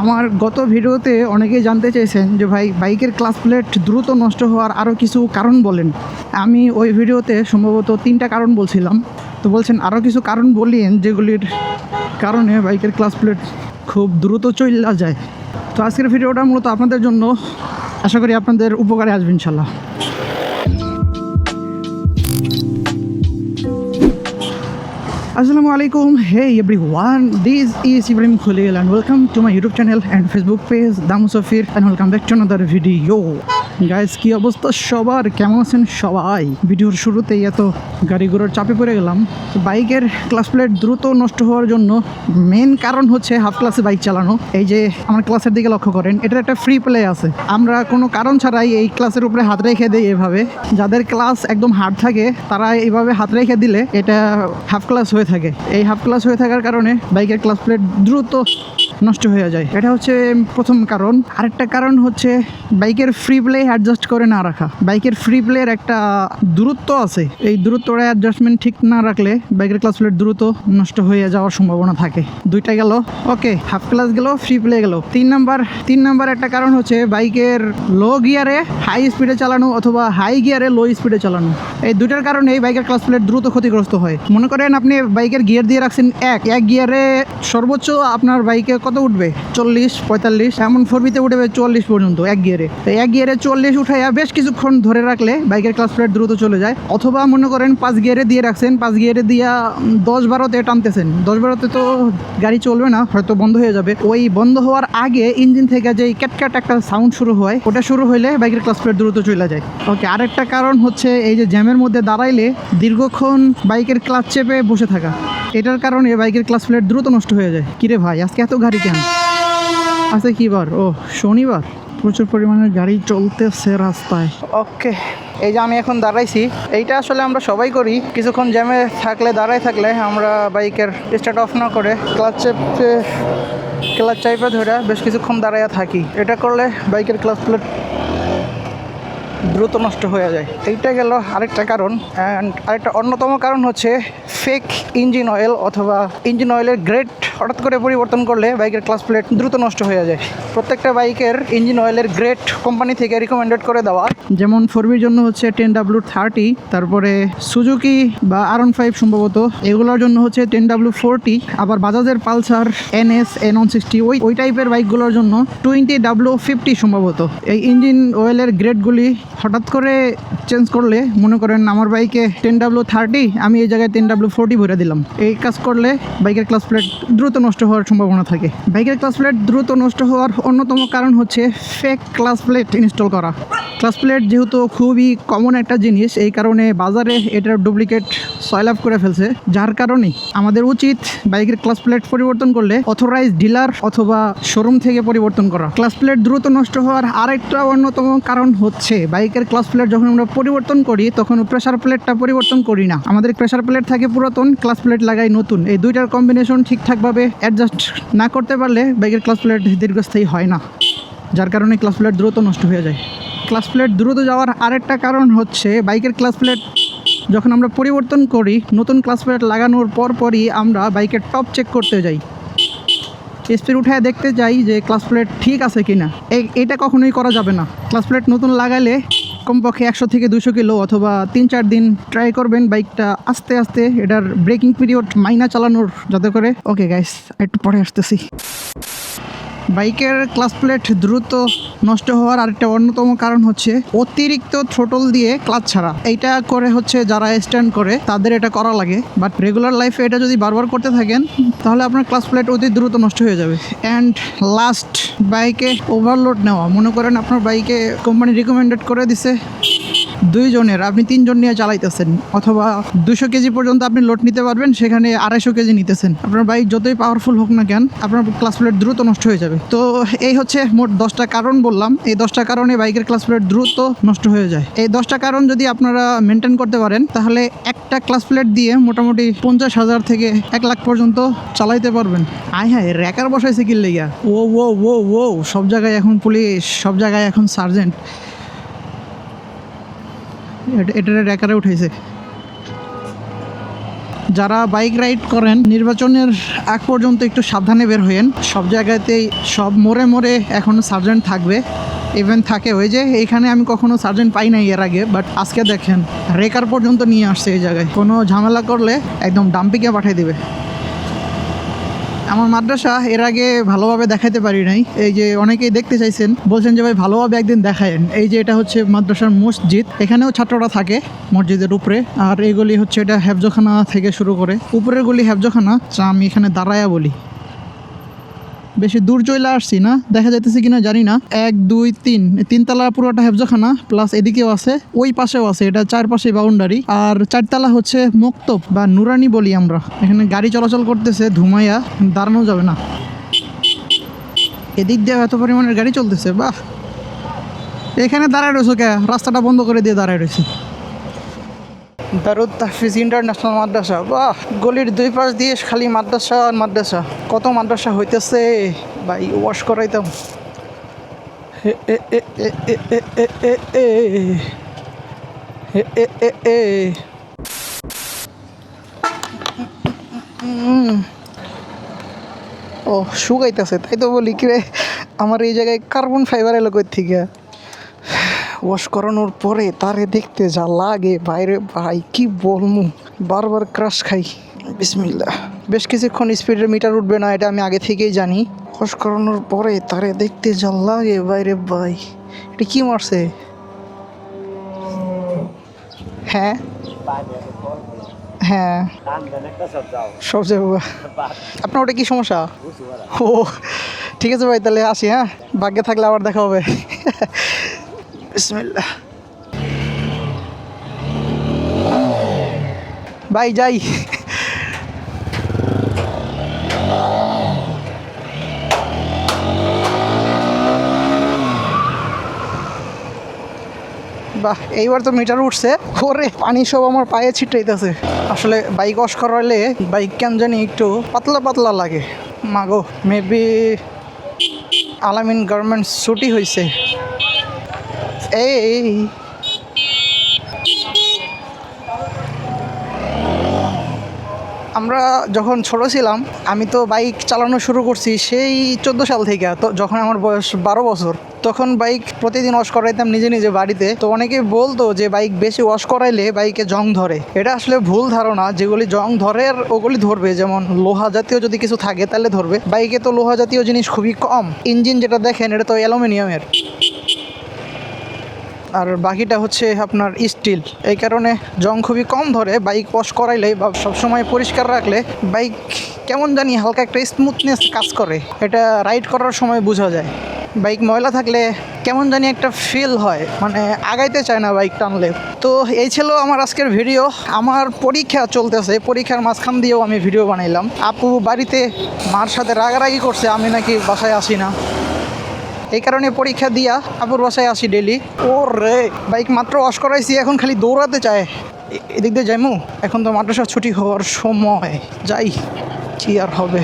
আমার গত ভিডিওতে অনেকেই জানতে চেয়েছেন যে ভাই, বাইকের ক্লাস প্লেট দ্রুত নষ্ট হওয়ার আরও কিছু কারণ বলেন। আমি ওই ভিডিওতে সম্ভবত তিনটা কারণ বলছিলাম। তো বলছেন আরও কিছু কারণ বলিয়েন যেগুলির কারণে বাইকের ক্লাস প্লেট খুব দ্রুত চলে যায়। তো আজকের ভিডিওটা মূলত আপনাদের জন্য। আশা করি আপনাদের উপকারে আসবে ইনশাল্লাহ। Assalamu alaikum, hey everyone, this is Ibrahim Khalil, and welcome to my YouTube channel and Facebook page, Damusafir, and welcome back to another video. Guys কি অবস্থা সবার? কেমন আছেন সবাই? ভিডিওর শুরুতেই এত গাড়ি ঘোড়ার চাপে পড়ে গেলাম। বাইকের ক্লাস প্লেট দ্রুত নষ্ট হওয়ার জন্য মেন কারণ হচ্ছে হাফ ক্লাসে বাইক চালানো। এই যে আমার ক্লাসের দিকে লক্ষ্য করেন, এটার একটা ফ্রি প্লে আছে। আমরা কোনো কারণ ছাড়াই এই ক্লাসের উপরে হাত রেখে দিই এভাবে। যাদের ক্লাস একদম হার্ড থাকে, তারা এইভাবে হাত রেখে দিলে এটা হাফ ক্লাস হয়ে থাকে। এই হাফ ক্লাস হয়ে থাকার কারণে বাইকের ক্লাস প্লেট দ্রুত নষ্ট হয়ে যায়। এটা হচ্ছে প্রথম কারণ। আরেকটা কারণ হচ্ছে বাইকের ফ্রি প্লে অ্যাডজাস্ট করে না রাখা। বাইকের ফ্রি প্লের একটা দূরত্ব আছে। এই দূরত্বটা অ্যাডজাস্টমেন্ট ঠিক না রাখলে বাইকের ক্লাস প্লেট দ্রুত নষ্ট হয়ে যাওয়ার সম্ভাবনা থাকে। দুইটা গেল। ওকে হাফ ক্লাস গেল ফ্রি প্লে গেল। তিন নাম্বার তিন নাম্বার একটা কারণ হচ্ছে বাইকের লো গিয়ারে হাই স্পিডে চালানো অথবা হাই গিয়ারে লো স্পিডে চালানো। এই দুটার কারণে এই বাইকের ক্লাস প্লেট দ্রুত ক্ষতিগ্রস্ত হয়। মনে করেন আপনি বাইকের গিয়ার দিয়ে রাখছেন এক এক গিয়ারে সর্বোচ্চ আপনার বাইকে কত উঠবে? চল্লিশ, পঁয়তাল্লিশ, এমন ফোর ফোরবিতে উঠবে চল্লিশ পর্যন্ত, এক গিয়ারে। তো এক গিয়ারে চল্লিশ উঠাইয়া বেশ কিছুক্ষণ ধরে রাখলে বাইকের ক্লাস প্লেট দ্রুত চলে যায়। অথবা মনে করেন পাঁচ গিয়ারে দিয়ে রাখছেন, পাঁচ গিয়ারে দিয়া দশ বারোতে টানতেছেন। দশ বারোতে তো গাড়ি চলবে না, হয়তো বন্ধ হয়ে যাবে। ওই বন্ধ হওয়ার আগে ইঞ্জিন থেকে যে ক্যাটক্যাট একটা সাউন্ড শুরু হয়, ওটা শুরু হলে বাইকের ক্লাস প্লেট দ্রুত চলে যায়। ওকে আরেকটা কারণ হচ্ছে এই যে জ্যামের মধ্যে দাঁড়াইলে দীর্ঘক্ষণ বাইকের ক্লাচ চেপে বসে থাকা। এটার কারণে বাইকের ক্লাস প্লেট দ্রুত নষ্ট হয়ে যায়। কিরে ভাই, আজকে এত গাড়ি কেন? আচ্ছা কি বার? ও, শনিবার? প্রচুর পরিমাণে গাড়ি চলতেছে রাস্তায়। ওকে এই যে আমি এখন দাঁড়াইছি, এইটা আসলে আমরা সবাই করি। কিছুক্ষণ জ্যামে থাকলে দাঁড়াই থাকলে আমরা বাইকের স্টার্ট অফ না করে ক্লাচ চেপে ক্লাচ চাইপে ধরে বেশ কিছুক্ষণ দাঁড়াইয়া থাকি। এটা করলে বাইকের ক্লাচ প্লেট দ্রুত নষ্ট হয়ে যায়। এইটা গেল আরেকটা কারণ অ্যান্ড আরেকটা অন্যতম কারণ হচ্ছে ফেক ইঞ্জিন অয়েল অথবা ইঞ্জিন অয়েলের গ্রেড হঠাৎ করে পরিবর্তন করলে বাইকের ক্লাস প্লেট দ্রুত নষ্ট হয়ে যায়। প্রত্যেকটা বাইকের ইঞ্জিন অয়েলের গ্রেড কোম্পানি থেকে রিকমেন্ডেড করে দেওয়া। যেমন ফোরবির জন্য হচ্ছে টেন ডাব্লু থার্টি তারপরে সুজুকি বা আর ফাইভ সম্ভবত, এগুলোর জন্য হচ্ছে টেন ডাব্লু ফোরটি আবার বাজাজের Pulsar N S N one sixty ওই ওই টাইপের বাইকগুলোর জন্য টোয়েন্টি ডাব্লু ফিফটি সম্ভবত। এই ইঞ্জিন অয়েলের গ্রেডগুলি হঠাৎ করে চেঞ্জ করলে, মনে করেন আমার বাইকে টেন ডাব্লু থার্টি আমি এই জায়গায় টেন ডাব্লু ফোরটি ভরে দিলাম। এই কাজ করলে বাইকের ক্লাস প্লেট দ্রুত নষ্ট হওয়ার সম্ভাবনা থাকে। বাইকের ক্লাস প্লেট দ্রুত নষ্ট হওয়ার অন্যতম কারণ হচ্ছে ফেক ক্লাস প্লেট ইনস্টল করা। ক্লাস প্লেট যেহেতু খুবই কমন একটা জিনিস, এই কারণে বাজারে এটার ডুপ্লিকেট সয়েল আপ করে ফেলছে। যার কারণে আমাদের উচিত বাইকের ক্লাস প্লেট পরিবর্তন করলে অথরাইজ ডিলার অথবা শোরুম থেকে পরিবর্তন করা। ক্লাস প্লেট দ্রুত নষ্ট হওয়ার আরেকটা অন্যতম কারণ হচ্ছে বাইকের ক্লাস প্লেট যখন আমরা পরিবর্তন করি, তখন প্রেসার প্লেটটা পরিবর্তন করি না। আমাদের প্রেসার প্লেট থাকে পুরাতন ক্লাস প্লেট লাগাই নতুন। এই দুইটার কম্বিনেশন ঠিকঠাকভাবে অ্যাডজাস্ট না করতে পারলে বাইকের ক্লাস প্লেট দীর্ঘস্থায়ী হয় না। যার কারণে ক্লাস প্লেট দ্রুত নষ্ট হয়ে যায়। ক্লাস প্লেট দ্রুত যাওয়ার আরেকটা কারণ হচ্ছে বাইকের ক্লাস প্লেট যখন আমরা পরিবর্তন করি, নতুন ক্লাস প্লেট লাগানোর পর পরই আমরা বাইকের টপ চেক করতে যাই। স্পিড উঠায় দেখতে যাই যে ক্লাস প্লেট ঠিক আছে কি না এটা কখনোই করা যাবে না। ক্লাস প্লেট নতুন লাগালে কমপক্ষে একশো থেকে দুশো কিলো অথবা তিন চার দিন ট্রাই করবেন বাইকটা আস্তে আস্তে। এটার ব্রেকিং পিরিয়ড মাইনা চালানোর যাতে করে। ওকে গাইস একটু পরে আসতেছি। বাইকের ক্লাস প্লেট দ্রুত নষ্ট হওয়ার আরেকটা অন্যতম কারণ হচ্ছে অতিরিক্ত থ্রোটল দিয়ে ক্লাচ ছাড়া। এইটা করে হচ্ছে যারা স্ট্যান্ড করে, তাদের এটা করা লাগে। বাট রেগুলার লাইফে এটা যদি বারবার করতে থাকেন, তাহলে আপনার ক্লাস প্লেট অতি দ্রুত নষ্ট হয়ে যাবে। অ্যান্ড লাস্ট, বাইকে ওভারলোড নেওয়া। মনে করেন আপনার বাইকে কোম্পানি রিকমেন্ডেড করে দিছে। দুইজনের, আপনি তিনজন নিয়ে চালাইতেছেন অথবা দুশো কেজি পর্যন্ত আপনি লোড নিতে পারবেন, সেখানে আড়াইশো কেজি নিতেছেন। আপনার বাইক যতই পাওয়ারফুল হোক না কেন, আপনার ক্লাস প্লেট দ্রুত নষ্ট হয়ে যাবে। তো এই হচ্ছে মোট দশটা কারণ বললাম। এই দশটা কারণে বাইকের ক্লাস প্লেট দ্রুত নষ্ট হয়ে যায়। এই দশটা কারণ যদি আপনারা মেনটেন করতে পারেন, তাহলে একটা ক্লাস প্লেট দিয়ে মোটামুটি পঞ্চাশ হাজার থেকে এক লাখ পর্যন্ত চালাইতে পারবেন। আয় হ্যাঁ র্যাকার বসাইছে কি লেগা ও ও ও ও, সব জায়গায় এখন পুলিশ সব জায়গায় এখন সার্জেন্ট এটা র্যাকারে উঠেছে যারা বাইক রাইড করেন, নির্বাচনের আগ পর্যন্ত একটু সাবধানে বের হইয়েন সব জায়গাতেই সব মোড়ে মোড়ে এখন সার্জেন্ট থাকবে। ইভেন থাকে ওই যে এখানে আমি কখনো সার্জেন্ট পাই নাই এর আগে বাট আজকে দেখেন, রেকার পর্যন্ত নিয়ে আসছে এই জায়গায়। কোনো ঝামেলা করলে একদম ডাম্পিকে পাঠিয়ে দিবে। আমার মাদ্রাসা এর আগে ভালোভাবে দেখাতে পারি নাই। এই যে অনেকেই দেখতে চাইছেন, বলছেন যে ভাই ভালোভাবে একদিন দেখায়েন। এই যে এটা হচ্ছে মাদ্রাসার মসজিদ, এখানেও ছাত্ররা থাকে মসজিদের উপরে। আর এগুলি হচ্ছে এটা হেফজখানা থেকে শুরু করে। উপরের গুলি যা আমি এখানে দাঁড়ায়া বলি। বেশি দূর চলে আসছি না, দেখা যাইতেছে কিনা জানি না। এক, দুই, তিন তিনতলা পুরোটা হেফজখানা প্লাস এদিকেও আছে, ওই পাশেও আছে, এটা চারপাশে বাউন্ডারি। আর চারতলা হচ্ছে মুক্তব বা নুরানি বলি আমরা। এখানে গাড়ি চলাচল করতেছে, ধুমাইয়া দাঁড়ানো যাবে না। এদিক দিয়ে এত পরিমাণের গাড়ি চলতেছে, বাহ। এখানে দাঁড়ায় রয়েছে কে? রাস্তাটা বন্ধ করে দিয়ে দাঁড়ায় রয়েছে। দারুদ তাহফিজ ইন্টারন্যাশনাল মাদ্রাসা। বাহ, গলির দুই পাশ দিয়ে খালি মাদ্রাসা আর মাদ্রাসা। কত মাদ্রাসা হইতেছে? ভাই, ওয়াশ করাইতাম। ও, শুকাইতেছে, তাই তো বলি কি রে? আমার এই জায়গায় কার্বন ফাইবার এলো কই থেকে? ওয়াশ করানোর পরে তারে দেখতে যা লাগে, বাইরে ভাই, কি বলমু? বারবার ক্রাশ খাই। বিসমিল্লা বেশ কিছুক্ষণ স্পিডের মিটার উঠবে না, এটা আমি আগে থেকেই জানি। ওয়াশ করানোর পরে তারে দেখতে যা লাগে, বাইরে ভাই। এটা কি মারছে? হ্যাঁ? হ্যাঁ। সব যাব আপনার ওটা কি সমস্যা? ও, ঠিক আছে ভাই, তাহলে আসি হ্যাঁ? ভাগ্যে থাকলে আবার দেখা হবে। বিসমিল্লাহ। ভাই, যাই। বাহ, এইবার তো মিটার উঠছে। ওরে, পানি সব আমার পায়ে ছিটাইতেছে। আসলে বাইক ওয়াশ করালে বাইক কেন জানি একটু পাতলা পাতলা লাগে। মাগো মেবি আলামিন গার্মেন্টস ছুটি হয়েছে এই আমরা যখন ছোট ছিলাম, আমি তো বাইক চালানো শুরু করছি সেই চোদ্দ সাল থেকে। তো যখন আমার বয়স বারো বছর, তখন বাইক প্রতিদিন ওয়াশ করাইতাম নিজে নিজে বাড়িতে। তো অনেকে বলতো যে বাইক বেশি ওয়াশ করাইলে বাইকে জং ধরে। এটা আসলে ভুল ধারণা, যেগুলি জং ধরে আর ওগুলি ধরবে। যেমন লোহা জাতীয় যদি কিছু থাকে তাহলে ধরবে। বাইকে তো লোহা জাতীয় জিনিস খুবই কম। ইঞ্জিন যেটা দেখেন, এটা তো অ্যালুমিনিয়ামের। আর বাকিটা হচ্ছে আপনার স্টিল এই কারণে জং খুবই কম ধরে বাইক ওয়াশ করাইলে বা সবসময় পরিষ্কার রাখলে বাইক কেমন জানি হালকা একটা স্মুথনেস কাজ করে। এটা রাইড করার সময় বোঝা যায়। বাইক ময়লা থাকলে কেমন জানি একটা ফিল হয় মানে আগাইতে চায় না বাইক টানলে। তো এই ছিল আমার আজকের ভিডিও আমার পরীক্ষা চলতেছে, পরীক্ষার মাঝখান দিয়েও আমি ভিডিও বানাইলাম। আপু বাড়িতে মার সাথে রাগারাগি করছে, আমি নাকি বাসায় আসি না। এই কারণে পরীক্ষা দিয়া আপুর বাসায় আসি ডেলি ও রে বাইক মাত্র ওয়াশ করাইছি এখন খালি দৌড়াতে চায়। এদিক দিয়ে যাইমু? এখন তো মাদ্রাসা ছুটি হওয়ার সময়। যাই কি আর হবে।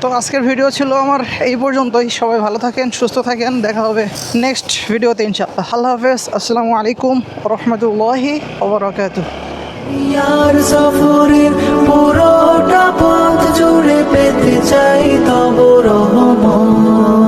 তো আজকের ভিডিও ছিল আমার এই পর্যন্তই। সবাই ভালো থাকেন সুস্থ থাকেন। দেখা হবে নেক্সট ভিডিওতে ইনশাআল্লাহ। আল্লাহ হাফেজ। আসসালামু আলাইকুম রহমতুল্লাহি ওবরাকাতুহ। ইয়ার সফরের পুরোটা পথ জুড়ে পেতে চাই তব রহমত।